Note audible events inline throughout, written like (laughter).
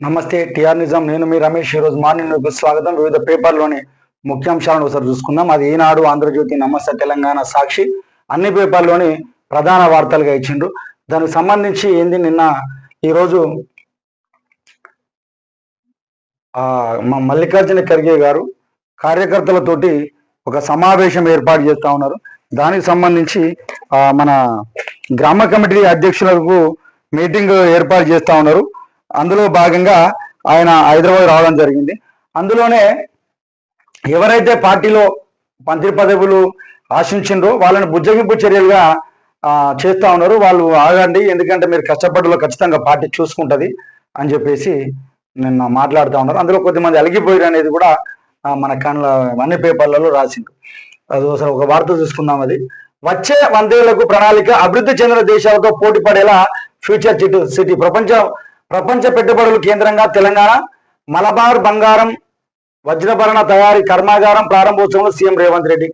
నమస్తే టిఆర్ నిజాం. నేను మీ రమేష్. ఈరోజు మార్నింగ్ స్వాగతం. వివిధ పేపర్లోని ముఖ్యాంశాలను ఒకసారి చూసుకుందాం. అది ఈనాడు ఆంధ్రజ్యోతి నమస్తే తెలంగాణ సాక్షి. అన్ని పేపర్లోని ప్రధాన వార్తలుగా ఇచ్చిండ్రు. దానికి సంబంధించి ఏంది నిన్న ఈరోజు మా మల్లికార్జున ఖర్గే గారు కార్యకర్తలతోటి ఒక సమావేశం ఏర్పాటు చేస్తూ ఉన్నారు. దానికి సంబంధించి మన గ్రామ కమిటీ అధ్యక్షులకు మీటింగ్ ఏర్పాటు చేస్తూ ఉన్నారు. అందులో భాగంగా ఆయన హైదరాబాద్ రావడం జరిగింది. అందులోనే ఎవరైతే పార్టీలో మంత్రి పదవులు ఆశించిండ్రో వాళ్ళని బుజ్జగింపు చర్యలుగా చేస్తా ఉన్నారు వాళ్ళు ఆగండి ఎందుకంటే మీరు కష్టపడలో ఖచ్చితంగా పార్టీ చూసుకుంటుంది అని చెప్పేసి నిన్న మాట్లాడుతూ ఉన్నారు. అందులో కొద్దిమంది అలిగిపోయారు అనేది కూడా మన కళ్ళ అన్ని పేపర్లలో రాసిండు అది ఒకసారి ఒక వార్త చూసుకుందాం అది. వచ్చే వందేళ్ళకు ప్రణాళిక అభివృద్ధి చెందిన దేశాలతో పోటీ పడేలా ఫ్యూచర్ సిటీ సిటీ ప్రపంచ ప్రపంచ పెట్టుబడుల కేంద్రంగా తెలంగాణ మలబార్ బంగారం వజ్రభరణ తయారీ కర్మాగారం ప్రారంభోత్సవంలో సీఎం రేవంత్ రెడ్డి.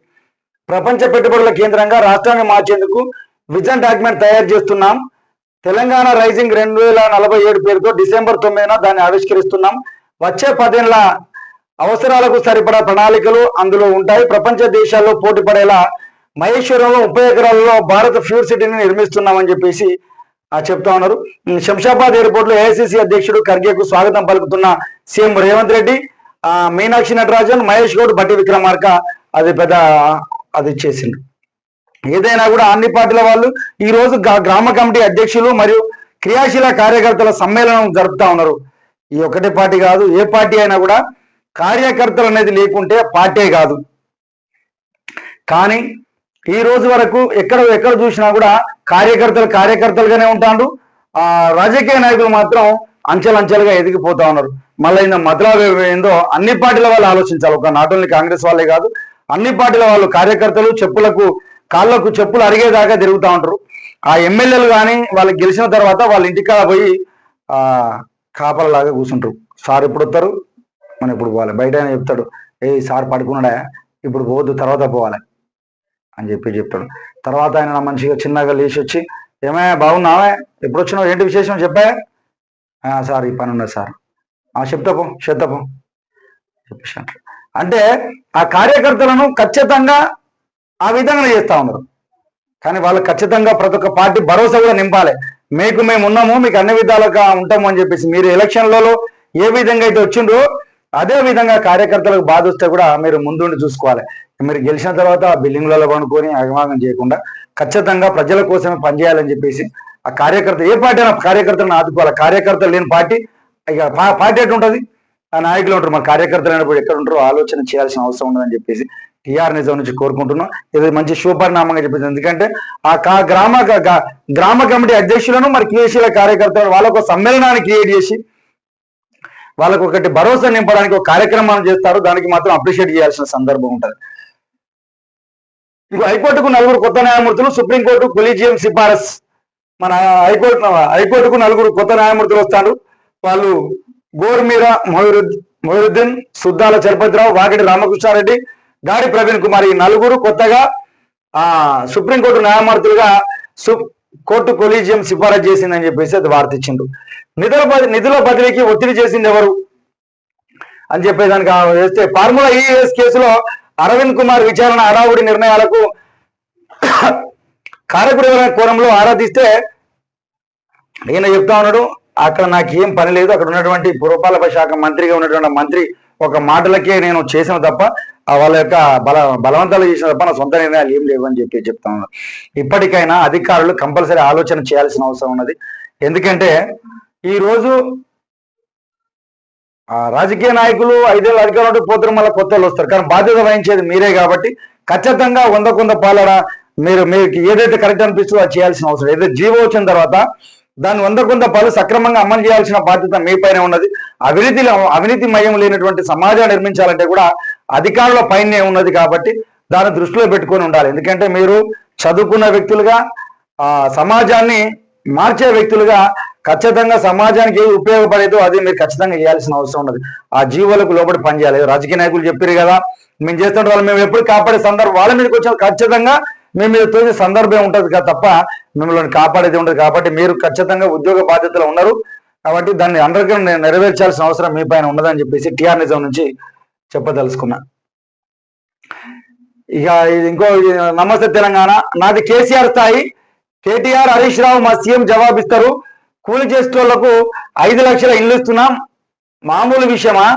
ప్రపంచ పెట్టుబడుల కేంద్రంగా రాష్ట్రాన్ని మార్చేందుకు విజన్ డాక్యుమెంట్ తయారు చేస్తున్నాం. తెలంగాణ రైజింగ్ రెండు వేల నలభై ఏడు పేరుతో డిసెంబర్ తొమ్మిదిన దాన్ని ఆవిష్కరిస్తున్నాం. వచ్చే పదేళ్ళ అవసరాలకు సరిపడా ప్రణాళికలు అందులో ఉంటాయి. ప్రపంచ దేశాల్లో పోటీ పడేలా మహేశ్వరంలో ముప్పై ఎకరాలలో భారత ఫ్యూర్ సిటీని నిర్మిస్తున్నామని చెప్పేసి చెప్తా ఉన్నారు. శంషాబాద్ ఎయిర్పోర్ట్లో ఏఐసిసి అధ్యక్షుడు ఖర్గేకు స్వాగతం పలుకుతున్న సీఎం రేవంత్ రెడ్డి మీనాక్షి నటరాజన్ మహేష్ గౌడ్ బట్టి విక్రమార్క అది పెద్ద అది చేసిండు. ఏదైనా కూడా అన్ని పార్టీల వాళ్ళు ఈ రోజు గ్రా- గ్రామ కమిటీ అధ్యక్షులు మరియు క్రియాశీల కార్యకర్తల సమ్మేళనం జరుపుతా ఉన్నారు. ఈ ఒకటే పార్టీ కాదు ఏ పార్టీ అయినా కూడా కార్యకర్తలు అనేది లేకుంటే పార్టీ కాదు. కానీ ఈ రోజు వరకు ఎక్కడ ఎక్కడ చూసినా కూడా కార్యకర్తలు కార్యకర్తలుగానే ఉంటాడు ఆ రాజకీయ నాయకులు మాత్రం అంచెలంచెలుగా ఎదిగిపోతా ఉన్నారు. మళ్ళీ ఇంత మతలాభ ఏందో అన్ని పార్టీల వాళ్ళు ఆలోచించాలి. ఒక నాట్ ఓన్లీ కాంగ్రెస్ వాళ్ళే కాదు. అన్ని పార్టీల వాళ్ళు కార్యకర్తలు చెప్పులకు కాళ్ళకు చెప్పులు అరిగేదాకా తిరుగుతూ ఉంటారు ఆ ఎమ్మెల్యేలు కానీ వాళ్ళు గెలిచిన తర్వాత వాళ్ళ ఇంటికాడ పోయి ఆ కాపలలాగా కూర్చుంటారు సార్ ఎప్పుడు వస్తారు? మనం ఇప్పుడు పోవాలి. బయట చెప్తాడు. ఏ సార్ పడుకున్నాడా? ఇప్పుడు పోవద్దు తర్వాత పోవాలి. అని చెప్పి చెప్తాడు తర్వాత ఆయన నా మంచిగా చిన్నగా లేచి వచ్చి ఏమే బాగున్నావే ఎప్పుడు వచ్చినావు ఏంటి విశేషం? చెప్పా? సార్ ఈ పని ఉన్నది సార్. చెప్తాపు చెప్తాపో చెప్తాపో అంటే ఆ కార్యకర్తలను ఖచ్చితంగా ఆ విధంగా చేస్తా ఉన్నారు. కానీ వాళ్ళు ఖచ్చితంగా ప్రతి ఒక్క పార్టీ భరోసా కూడా నింపాలి. మీకు మేము ఉన్నాము మీకు అన్ని విధాలుగా ఉంటాము అని చెప్పేసి మీరు ఎలక్షన్లలో ఏ విధంగా అయితే వచ్చిండ్రో అదే విధంగా కార్యకర్తలకు బాధ వస్తే కూడా మీరు ముందుండి చూసుకోవాలి. మీరు గెలిచిన తర్వాత ఆ బిల్డింగ్లలో పనుకొని అభిమానం చేయకుండా ఖచ్చితంగా ప్రజల కోసమే పనిచేయాలని చెప్పేసి ఆ కార్యకర్త ఏ పార్టీ అయినా కార్యకర్తలను ఆదుకోవాలి. కార్యకర్తలు లేని పార్టీ ఇక పార్టీ ఎటు ఉంటుంది? ఆ నాయకులు ఉంటారు. మన కార్యకర్తలు అయినప్పుడు ఎక్కడ ఉంటారో ఆలోచన చేయాల్సిన అవసరం ఉండదని చెప్పేసి టీఆర్ నిజం నుంచి కోరుకుంటున్నాం. ఇది మంచి శుభపరిణామంగా చెప్పేసి ఎందుకంటే ఆ కా- గ్రామ గ్రామ కమిటీ అధ్యక్షులను మరి క్రియాశీల కార్యకర్తలను వాళ్ళకు ఒక సమ్మేళనాన్ని క్రియేట్ చేసి వాళ్ళకు ఒకటి భరోసా నింపడానికి ఒక కార్యక్రమాన్ని చేస్తారు. దానికి మాత్రం అప్రిషియేట్ చేయాల్సిన సందర్భం ఉంటుంది. ఇప్పుడు హైకోర్టుకు నలుగురు కొత్త న్యాయమూర్తులు సుప్రీంకోర్టు కొలీజియం సిఫారస్. మన హైకోర్టు హైకోర్టుకు నలుగురు కొత్త న్యాయమూర్తులు వస్తారు. వాళ్ళు గోర్మీరా మొహిరుద్ మొహిరుద్దీన్ సుద్దాల చలపతిరావు వాకిటి రామకృష్ణారెడ్డి గాడి ప్రవీణ్ కుమార్ ఈ నలుగురు కొత్తగా ఆ సుప్రీంకోర్టు న్యాయమూర్తులుగా సు కోర్టు కొలీజియం సిఫారసు చేసిందని చెప్పేసి అది వార్తిచ్చిండు నిధుల నిధుల బదిలీకి ఒత్తిడి చేసింది ఎవరు? అని చెప్పేదానికి వేస్తే ఫార్ములా ఈఎస్ కేసులో అరవింద్ కుమార్ విచారణ హడావుడి నిర్ణయాలకు (coughs) కారకుడమైన కోణంలో ఆరాధిస్తే ఈయన చెప్తా ఉన్నాడు అక్కడ నాకు ఏం పని లేదు అక్కడ ఉన్నటువంటి పురపాలక శాఖ మంత్రిగా ఉన్నటువంటి మంత్రి ఒక మాటలకే నేను చేసిన తప్ప వాళ్ళ యొక్క బల బలవంతాలు చేసిన తప్ప నా సొంత నిర్ణయాలు ఏం లేవు అని చెప్పి చెప్తా ఉన్నాడు. ఇప్పటికైనా అధికారులు కంపల్సరీ ఆలోచన చేయాల్సిన అవసరం ఉన్నది. ఎందుకంటే ఈ రోజు ఆ రాజకీయ నాయకులు ఐదేళ్ళు అధికారంలో పోతారు మళ్ళీ కొత్త వాళ్ళు వస్తారు. కానీ బాధ్యత వహించేది మీరే కాబట్టి ఖచ్చితంగా వంద కొంద పాలన మీరు మీకు ఏదైతే కరెక్ట్ అనిపిస్తుందో అది చేయాల్సిన అవసరం. ఏదైతే జీవో వచ్చిన తర్వాత దాన్ని వంద కొంత పాలు సక్రమంగా అమలు చేయాల్సిన బాధ్యత మీపైనే ఉన్నది. అవినీతిలో అవినీతి మయం లేనటువంటి సమాజాన్ని నిర్మించాలంటే కూడా అధికారుల పైనే ఉన్నది కాబట్టి దాన్ని దృష్టిలో పెట్టుకొని ఉండాలి. ఎందుకంటే మీరు చదువుకున్న వ్యక్తులుగా ఆ సమాజాన్ని మార్చే వ్యక్తులుగా ఖచ్చితంగా సమాజానికి ఏది ఉపయోగపడేదో అది మీరు ఖచ్చితంగా చేయాల్సిన అవసరం ఉన్నది. ఆ జీవులకు లోపల పనిచేయాలి రాజకీయ నాయకులు చెప్పారు కదా మేము చేస్తుంటే వాళ్ళు మేము ఎప్పుడు కాపాడే సందర్భం వాళ్ళ మీదకి వచ్చిన ఖచ్చితంగా మేము మీద తోసే సందర్భం ఉంటుంది కదా తప్ప మిమ్మల్ని కాపాడేది ఉండదు. కాబట్టి మీరు ఖచ్చితంగా ఉద్యోగ బాధ్యతలు ఉన్నారు. కాబట్టి దాన్ని అందరికీ నెరవేర్చాల్సిన అవసరం మీ పైన ఉన్నదని చెప్పేసి టిఆర్ నిజం నుంచి చెప్పదలుచుకున్నా. ఇక ఇంకో నమస్తే తెలంగాణ. నాది కేసీఆర్ స్థాయి. కేటీఆర్ హరీష్ రావు మా సీఎం జవాబిస్తారు. కూలి చేసేటోళ్ళకు ఐదు లక్షల ఇల్లు ఇస్తున్నాం. మామూలు విషయమా?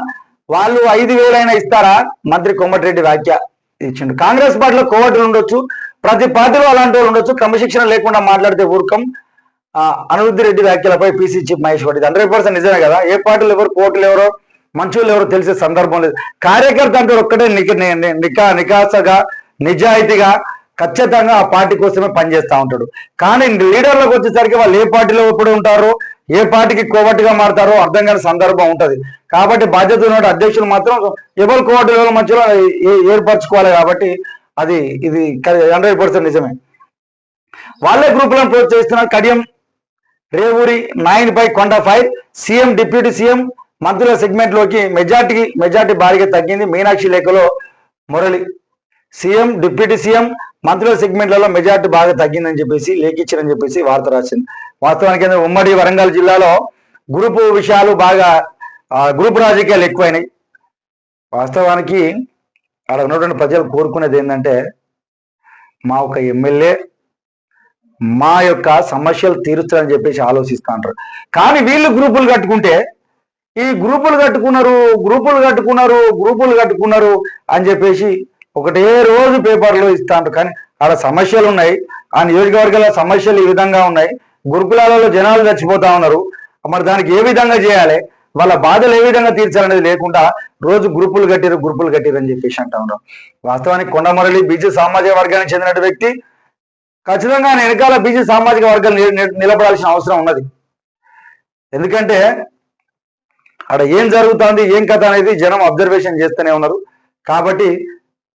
వాళ్ళు ఐదు వేలైనా ఇస్తారా? మంత్రి కోమటిరెడ్డి వ్యాఖ్య ఇచ్చిండు. కాంగ్రెస్ పార్టీలో కోవట్లు ఉండొచ్చు ప్రతి పార్టీలో అలాంటి వాళ్ళు ఉండొచ్చు క్రమశిక్షణ లేకుండా మాట్లాడితే ఊరుకం. అనిరుద్ధి రెడ్డి వ్యాఖ్యలపై PC chief Mahesh Reddy hundred percent నిజమే కదా? ఏ పార్టీలు ఎవరు కోర్టులు ఎవరో మంచోళ్ళు ఎవరో తెలిసే సందర్భం లేదు. కార్యకర్త అంటే ఒక్కటే నిక నికా నికాసగా నిజాయితీగా ఖచ్చితంగా ఆ పార్టీ కోసమే పనిచేస్తా ఉంటాడు. కానీ లీడర్లకు వచ్చేసరికి వాళ్ళు ఏ పార్టీలో ఎప్పుడు ఉంటారో ఏ పార్టీకి కోవట్టుగా మారుతారో అర్థం కాని సందర్భం ఉంటుంది. కాబట్టి బాధ్యత ఉన్న అధ్యక్షులు మాత్రం ఎవరు కోవటు ఎవరు మధ్యలో ఏ- ఏర్పరచుకోవాలి కాబట్టి అది ఇది హండ్రెడ్ పర్సెంట్ నిజమే. వాళ్ళే గ్రూపులను ప్రోత్సహిస్తున్నారు కడియం రేవూరి నైన్ బై కొండ ఫైవ్ సీఎం డిప్యూటీ సీఎం మంత్రుల సెగ్మెంట్లోకి మెజార్టీ మెజార్టీ భారీగా తగ్గింది మీనాక్షి లేఖలో మురళి. సీఎం డిప్యూటీ సీఎం మంత్రుల సెగ్మెంట్లలో మెజార్టీ బాగా తగ్గిందని చెప్పేసి లేఖించారని చెప్పేసి వార్త రాసింది. వాస్తవానికి ఉమ్మడి వరంగల్ జిల్లాలో గ్రూపు విషయాలు బాగా గ్రూప్ రాజకీయాలు ఎక్కువైనాయి. వాస్తవానికి అక్కడ ఉన్నటువంటి ప్రజలు కోరుకునేది ఏంటంటే మా ఒక ఎమ్మెల్యే మా యొక్క సమస్యలు తీరుస్తారని చెప్పేసి ఆలోచిస్తా ఉంటారు కానీ వీళ్ళు గ్రూపులు కట్టుకుంటే ఈ గ్రూపులు కట్టుకున్నారు గ్రూపులు కట్టుకున్నారు గ్రూపులు కట్టుకున్నారు అని చెప్పేసి ఒకటే రోజు పేపర్లో ఇస్తాను కానీ ఆడ సమస్యలు ఉన్నాయి. ఆ నియోజకవర్గాల సమస్యలు ఈ విధంగా ఉన్నాయి. గురుకులాలలో జనాలు చచ్చిపోతా ఉన్నారు. మరి దానికి ఏ విధంగా చేయాలి? వాళ్ళ బాధలు ఏ విధంగా తీర్చాలనేది లేకుండా రోజు గ్రూపులు కట్టిరు గ్రూపులు కట్టిరు అని చెప్పేసి అంటా ఉన్నారు. వాస్తవానికి కొండమురళి బీజీ సామాజిక వర్గానికి చెందిన వ్యక్తి. ఖచ్చితంగా ఆయన వెనకాల బీజీ సామాజిక వర్గం నిలబడాల్సిన అవసరం ఉన్నది. ఎందుకంటే అక్కడ ఏం జరుగుతుంది ఏం కథ అనేది జనం అబ్జర్వేషన్ చేస్తూనే ఉన్నారు. కాబట్టి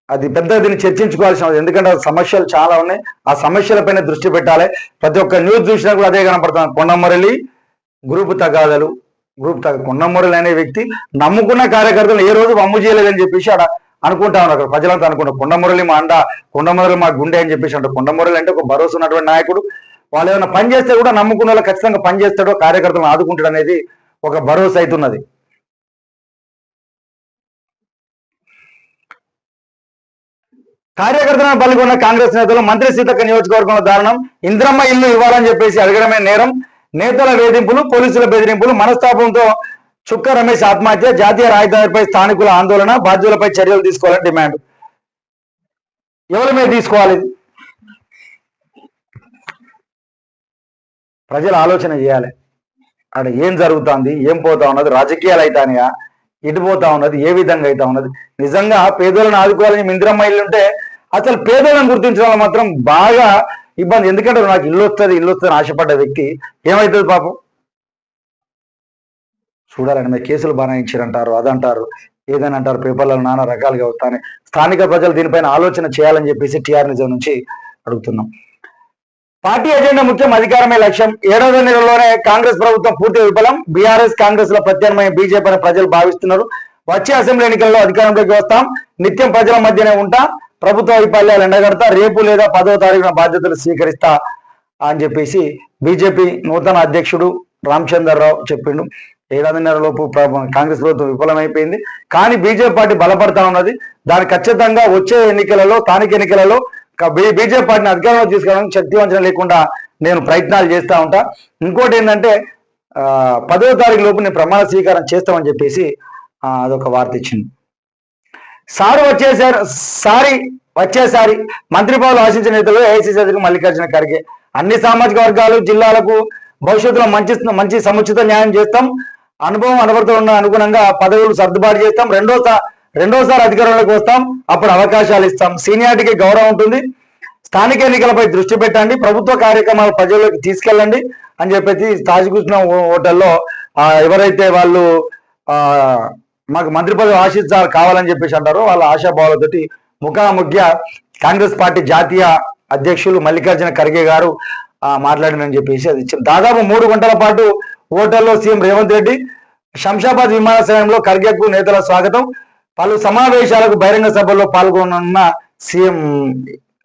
అది పెద్ద దీన్ని చర్చించుకోవాల్సిన ఎందుకంటే సమస్యలు చాలా ఉన్నాయి. ఆ సమస్యలపైన దృష్టి పెట్టాలి. ప్రతి ఒక్క న్యూస్ చూసినా కూడా అదే కనపడుతుంది. కొండమురళి గ్రూప్ తగాదలు గ్రూప్ తగ కొండమురళి అనే వ్యక్తి నమ్ముకున్న కార్యకర్తలు ఏ రోజు వమ్ము చేయలేదని చెప్పేసి ఆడ అనుకుంటా ఉన్నారు. అక్కడ ప్రజలంతా అనుకుంటారు కొండమురళి మా అండ కొండమురళి మా గుండె అని చెప్పేసి అంటారు. కొండమురళి అంటే ఒక భరోసా ఉన్నటువంటి నాయకుడు. వాళ్ళు ఏమైనా పని చేస్తే కూడా నమ్ముకున్న వాళ్ళు ఖచ్చితంగా పనిచేస్తాడో కార్యకర్తలను ఆదుకుంటాడు అనేది ఒక భరోసా అవుతున్నది కార్యకర్తలను పాల్గొన్న కాంగ్రెస్ నేతలు మంత్రి సీతక్క నియోజకవర్గంలో దారుణం. ఇంద్రమ్మ ఇల్లు ఇవ్వాలని చెప్పేసి అడగడమే నేరం. నేతల వేధింపులు పోలీసుల బెదిరింపులు మనస్తాపంతో చుక్క రమేష్ ఆత్మహత్య జాతీయ రాజధానిపై స్థానికుల ఆందోళన బాధ్యులపై చర్యలు తీసుకోవాలని డిమాండ్. ఎవరి మీద తీసుకోవాలి? ప్రజలు ఆలోచన చేయాలి. అక్కడ ఏం జరుగుతుంది ఏం పోతా ఉన్నది రాజకీయాలు అవుతానయా? ఇటు పోతా ఉన్నది? ఏ విధంగా అవుతా ఉన్నది? నిజంగా పేదోళ్ళని ఆదుకోవాలని ఇందిరమ్మ ఇల్లు ఉంటే అసలు పేదోళ్ళని గుర్తించడం మాత్రం బాగా ఇబ్బంది. ఎందుకంటే నాకు ఇల్లు వస్తుంది ఇల్లు వస్తుంది ఆశపడ్డ వ్యక్తి ఏమవుతుంది పాపం? చూడాలని మీరు కేసులు బనాయించారంటారు అదంటారు ఏదని అంటారు పేపర్లలో నానా రకాలుగా వస్తాయి స్థానిక ప్రజలు దీనిపైన ఆలోచన చేయాలని చెప్పేసి టీఆర్ నిజం నుంచి అడుగుతున్నాం. పార్టీ ఎజెండా ముఖ్యం అధికారమే లక్ష్యం. ఏడవ నెలలోనే కాంగ్రెస్ ప్రభుత్వం పూర్తి విఫలం. బీఆర్ఎస్ కాంగ్రెస్లో ప్రత్యామ్నాయం బీజేపీ అని ప్రజలు భావిస్తున్నారు. వచ్చే అసెంబ్లీ ఎన్నికల్లో అధికారంలోకి వస్తాం. నిత్యం ప్రజల మధ్యనే ఉంటా. ప్రభుత్వ వైఫల్యాలు ఎండగడతా. రేపు లేదా పదవ తారీఖున బాధ్యతలు స్వీకరిస్తా అని చెప్పేసి బీజేపీ నూతన అధ్యక్షుడు రామచంద్రరావు చెప్పిండు. ఏడాదిన్నర లోపు కాంగ్రెస్ ప్రభుత్వం విఫలమైపోయింది. కానీ బీజేపీ పార్టీ బలపడతా ఉన్నది. దాని ఖచ్చితంగా వచ్చే ఎన్నికలలో స్థానిక ఎన్నికలలో బీజేపీ పార్టీని అధికారంలో తీసుకోవడానికి శక్తి వంచన లేకుండా నేను ప్రయత్నాలు చేస్తా ఉంటా. ఇంకోటి ఏంటంటే పదవ తారీఖు లోపు నేను ప్రమాణ స్వీకారం చేస్తామని చెప్పేసి అదొక వార్త ఇచ్చింది. సారు వచ్చేసారు సారి వచ్చేసారి మంత్రి పదవులు ఆశించిన నేతలు ఏఐసీసీ అధికారులు మల్లికార్జున ఖర్గే. అన్ని సామాజిక వర్గాలు జిల్లాలకు భవిష్యత్తులో మంచి మంచి సముచిత న్యాయం చేస్తాం. అనుభవం అనుభవంతో ఉన్న అనుగుణంగా పదవులు సర్దుబాటు చేస్తాం. రెండోసారి రెండోసారి అధికారంలోకి వస్తాం. అప్పుడు అవకాశాలు ఇస్తాం. సీనియారిటీకి గౌరవం ఉంటుంది. స్థానిక ఎన్నికలపై దృష్టి పెట్టండి. ప్రభుత్వ కార్యక్రమాలు ప్రజల్లోకి తీసుకెళ్ళండి అని చెప్పేసి తాజకృష్ణ హోటల్లో ఎవరైతే వాళ్ళు మాకు మంత్రి పదవి ఆశిస్తారు కావాలని చెప్పేసి అంటారో వాళ్ళ ఆశాభావాలతోటి ముఖాముఖ్య కాంగ్రెస్ పార్టీ జాతీయ అధ్యక్షులు మల్లికార్జున ఖర్గే గారు మాట్లాడినని చెప్పేసి అది ఇచ్చారు. దాదాపు మూడు గంటల పాటు హోటల్లో సీఎం రేవంత్ రెడ్డి శంషాబాద్ విమానాశ్రయంలో ఖర్గేకు నేతల స్వాగతం. పలు సమావేశాలకు బహిరంగ సభల్లో పాల్గొనన్న సీఎం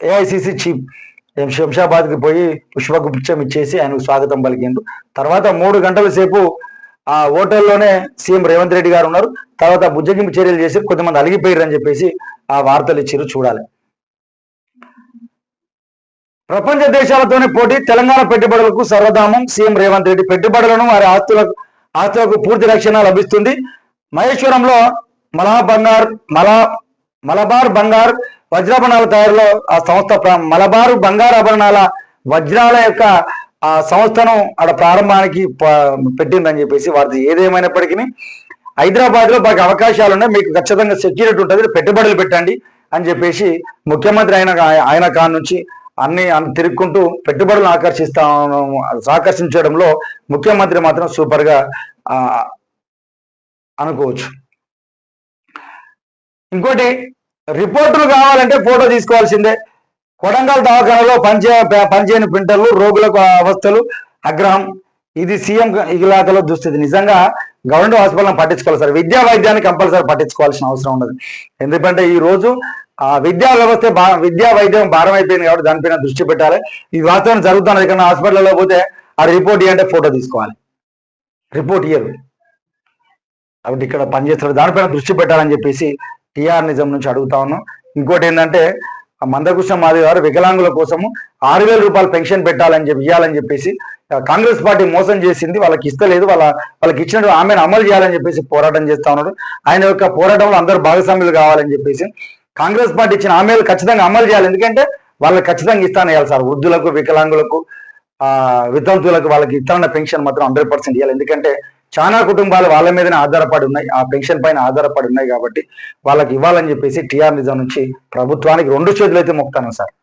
ఏఐసిసి చీఫ్ శంషాబాద్కి పోయి పుష్పగుచ్చం ఇచ్చేసి ఆయనకు స్వాగతం పలికిండు. తర్వాత మూడు గంటల సేపు ఆ హోటల్లోనే సీఎం రేవంత్ రెడ్డి గారు ఉన్నారు. తర్వాత బుజ్జగింపు చర్యలు చేసి కొంతమంది అలిగిపోయారు అని చెప్పేసి ఆ వార్తలు ఇచ్చారు చూడాలి. ప్రపంచ దేశాలతోనే పోటీ తెలంగాణ పెట్టుబడులకు సర్వధామం సీఎం రేవంత్ రెడ్డి పెట్టుబడులను వారి ఆస్తులకు ఆస్తులకు పూర్తి రక్షణ లభిస్తుంది. మహేశ్వరంలో మలా బంగార్ మలా మలబార్ బంగార్ వజ్రాభరణాల తయారులో ఆ సంస్థ మలబారు బంగారు ఆభరణాల వజ్రాల యొక్క ఆ సంస్థను ఆడ ప్రారంభానికి పెట్టిందని చెప్పేసి వారిది ఏదేమైనప్పటికీ హైదరాబాద్లో బాగా అవకాశాలు ఉన్నాయి. మీకు ఖచ్చితంగా సెక్యూరిటీ ఉంటుంది. పెట్టుబడులు పెట్టండి అని చెప్పేసి ముఖ్యమంత్రి ఆయన ఆయన కాడ నుంచి అన్ని తిరుక్కుంటూ పెట్టుబడులను ఆకర్షిస్తా ఆకర్షించడంలో ముఖ్యమంత్రి మాత్రం సూపర్గా అనుకోవచ్చు. ఇంకోటి రిపోర్టులు కావాలంటే ఫోటో తీసుకోవాల్సిందే. కొడంగల్ దవాఖానలో పనిచే పనిచేయని ప్రింటర్లు రోగులకు అవస్థలు అగ్రహం. ఇది సీఎం ఇలాకలో దుస్థితి నిజంగా గవర్నమెంట్ హాస్పిటల్ పట్టించుకోవాలి సార్. విద్యా వైద్యాన్ని కంపల్సరీ పట్టించుకోవాల్సిన అవసరం ఉండదు. ఎందుకంటే ఈ రోజు ఆ విద్యా వ్యవస్థ విద్యా వైద్యం భారం అయిపోయింది కాబట్టి దానిపైన దృష్టి పెట్టాలి. ఈ వాస్తవం జరుగుతున్నది. ఇక్కడ హాస్పిటల్లో పోతే ఆ రిపోర్ట్ ఇవ్వంటే ఫోటో తీసుకోవాలి. రిపోర్ట్ ఇయ్యరు. కాబట్టి ఇక్కడ పనిచేస్తారు దానిపైన దృష్టి పెట్టాలని చెప్పేసి టిఆర్ నిజం నుంచి అడుగుతా ఉన్నాం. ఇంకోటి ఏంటంటే మందకృష్ణ మాధవ్ గారు వికలాంగుల కోసము ఆరు వేల రూపాయలు పెన్షన్ పెట్టాలని చెప్పి ఇవ్వాలని చెప్పేసి కాంగ్రెస్ పార్టీ మోసం చేసింది వాళ్ళకి ఇస్తలేదు వాళ్ళ వాళ్ళకి ఇచ్చినట్టు ఆమెను అమలు చేయాలని చెప్పేసి పోరాటం చేస్తా ఉన్నారు ఆయన యొక్క పోరాటంలో అందరూ భాగస్వాములు కావాలని చెప్పేసి కాంగ్రెస్ పార్టీ ఇచ్చిన హామీలు ఖచ్చితంగా అమలు చేయాలి. ఎందుకంటే వాళ్ళకి ఖచ్చితంగా ఇస్తాను ఇవ్వాలి సార్. వృద్ధులకు వికలాంగులకు ఆ వితంతువులకు వాళ్ళకి ఇతరుల పెన్షన్ మాత్రం హండ్రెడ్ పర్సెంట్ ఇవ్వాలి. ఎందుకంటే చాలా కుటుంబాలు వాళ్ళ మీదనే ఆధారపడి ఉన్నాయి ఆ పెన్షన్ పైన ఆధారపడి ఉన్నాయి కాబట్టి వాళ్ళకి ఇవ్వాలని చెప్పేసి టీఆర్ నిజం నుంచి ప్రభుత్వానికి రెండు చేతులు అయితే మొక్తాను సార్.